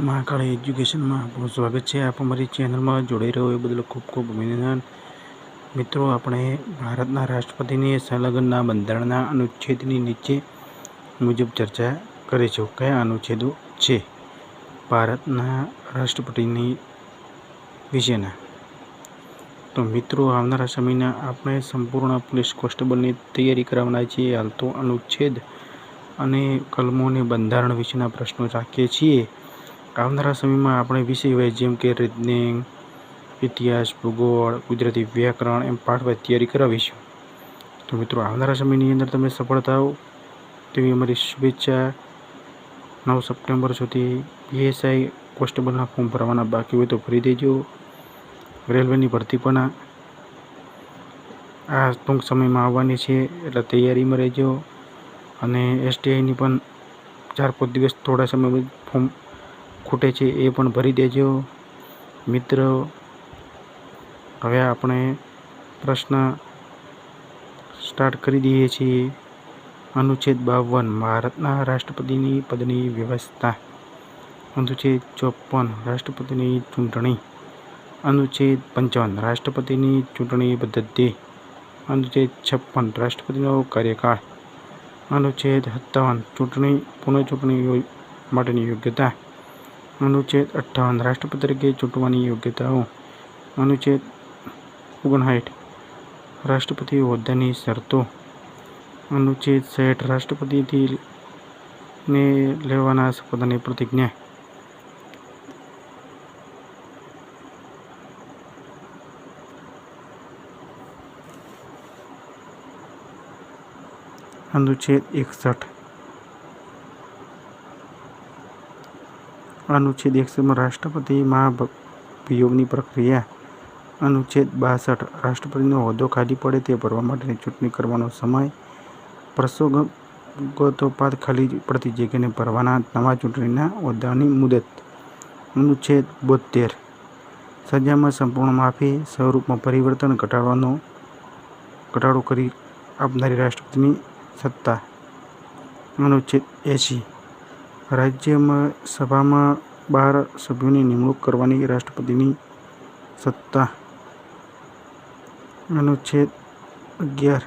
મહાકાળી એજ્યુકેશનમાં આપણું સ્વાગત છે. આપ અમારી ચેનલમાં જોડાઈ રહ્યો એ બદલ ખૂબ ખૂબ અભિનંદન. મિત્રો, આપણે ભારતના રાષ્ટ્રપતિની સંલગ્નના બંધારણના અનુચ્છેદની નીચે મુજબ ચર્ચા કરીશું. કયા અનુચ્છેદો છે ભારતના રાષ્ટ્રપતિની વિશેના? તો મિત્રો, આવનારા સમયના આપણે સંપૂર્ણ પોલીસ કોન્સ્ટેબલની તૈયારી કરાવના છીએ. હાલ તો અનુચ્છેદ અને કલમોને બંધારણ વિશેના પ્રશ્નો રાખીએ છીએ. આવનારા સમયમાં આપણે વિષય જેમ કે રીઝનિંગ ઇતિહાસ, ભૂગોળ ગુજરાતી વ્યાકરણ એમ પાઠવાય તૈયારી કરાવીશું. તો મિત્રો, આવનારા સમયની અંદર તમે સફળ થાઓ તેવી અમારી શુભેચ્છા. નવ સપ્ટેમ્બર સુધી પીએસઆઈ કોન્સ્ટેબલના ફોર્મ ભરવાના બાકી હોય તો ભરી દેજો. રેલવેની ભરતી પણ આ ટૂંક સમયમાં આવવાની છે. એટલે તૈયારીમાં રહેજો. અને એસટીઆઈની પણ ચાર પાંચ દિવસ થોડા સમય ફોર્મ ખૂટે છે એ પણ ભરી દેજો. મિત્રો, હવે આપણે પ્રશ્ન સ્ટાર્ટ કરી દઈએ છીએ. અનુચ્છેદ બાવન, ભારતના રાષ્ટ્રપતિની પદની વ્યવસ્થા. અનુચ્છેદ ચોપન, રાષ્ટ્રપતિની ચૂંટણી. અનુચ્છેદ પંચાવન, રાષ્ટ્રપતિની ચૂંટણી પદ્ધતિ. અનુચ્છેદ છપ્પન, રાષ્ટ્રપતિનો કાર્યકાળ. અનુચ્છેદ સત્તાવન, ચૂંટણી, પુનઃચૂંટણી માટેની યોગ્યતા. અનુચ્છેદ અઠ્ઠાવન રાષ્ટ્રપતિ તરીકે ચૂંટવાની યોગ્યતાઓ. અનુચ્છેદ ઓગણસાઠ રાષ્ટ્રપતિ હોદ્દાની શરતો. અનુચ્છેદ સાઠ રાષ્ટ્રપતિથી ને લેવાના શપથની પ્રતિજ્ઞા. અનુચ્છેદ એકસઠ અનુચ્છેદ એકસઠમાં રાષ્ટ્રપતિ મહાભિયોગની પ્રક્રિયા અનુચ્છેદ બાસઠ રાષ્ટ્રપતિનો હોદ્દો ખાલી પડે તે ભરવા માટેની ચૂંટણી કરવાનો સમય પ્રસંગોપાત ખાલી પડતી જગ્યાને ભરવાના નવા ચૂંટણીના હોદ્દાની મુદત. અનુચ્છેદ બોતેર સજામાં સંપૂર્ણ માફી સ્વરૂપમાં પરિવર્તન ઘટાડવાનો ઘટાડો કરી આપનારી રાષ્ટ્રપતિની સત્તા. અનુચ્છેદ એંસી રાજ્યમાં સભામાં બાર સભ્યોની નિમણૂક કરવાની રાષ્ટ્રપતિની સત્તા. અનુચ્છેદ અગિયાર.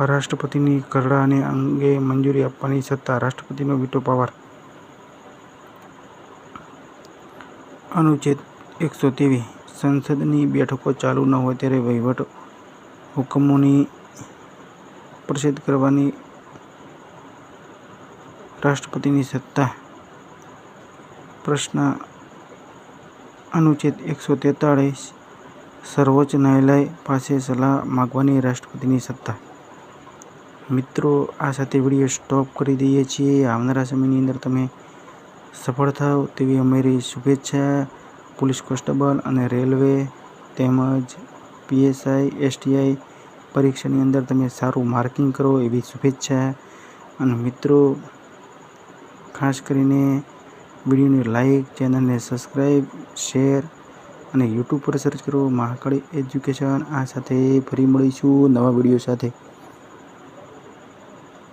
રાષ્ટ્રપતિની ખરડા અંગે મંજૂરી આપવાની સત્તા રાષ્ટ્રપતિનો વીટો પાવર. અનુચ્છેદ એકસો ત્રેવીસ. સંસદની બેઠકો ચાલુ ન હોય ત્યારે વહીવટ હુકમોની પ્રસિદ્ધ કરવાની રાષ્ટ્રપતિની સત્તા. પ્રશ્ન અનુચ્છેદ એકસો તેતાળીસ સર્વોચ્ચ ન્યાયાલય પાસે સલાહ માગવાની રાષ્ટ્રપતિની સત્તા. મિત્રો, આ સાથે વીડિયો સ્ટોપ કરી દઈએ છીએ. આવનારા સમયની અંદર તમે સફળ થાવ તેવી અમારી શુભેચ્છા. પોલીસ કોન્સ્ટેબલ અને રેલવે તેમજ પીએસઆઈ, એસટીઆઈ પરીક્ષાની અંદર તમે સારું માર્કિંગ કરો એવી શુભેચ્છા. અને મિત્રો ખાસ કરીને વિડીયોને લાઈક, ચેનલને સબસ્ક્રાઈબ શેર અને યુટ્યુબ પર સર્ચ કરો મહાકાળી એજ્યુકેશન. આ સાથે ફરી મળીશું નવા વીડિયો સાથે.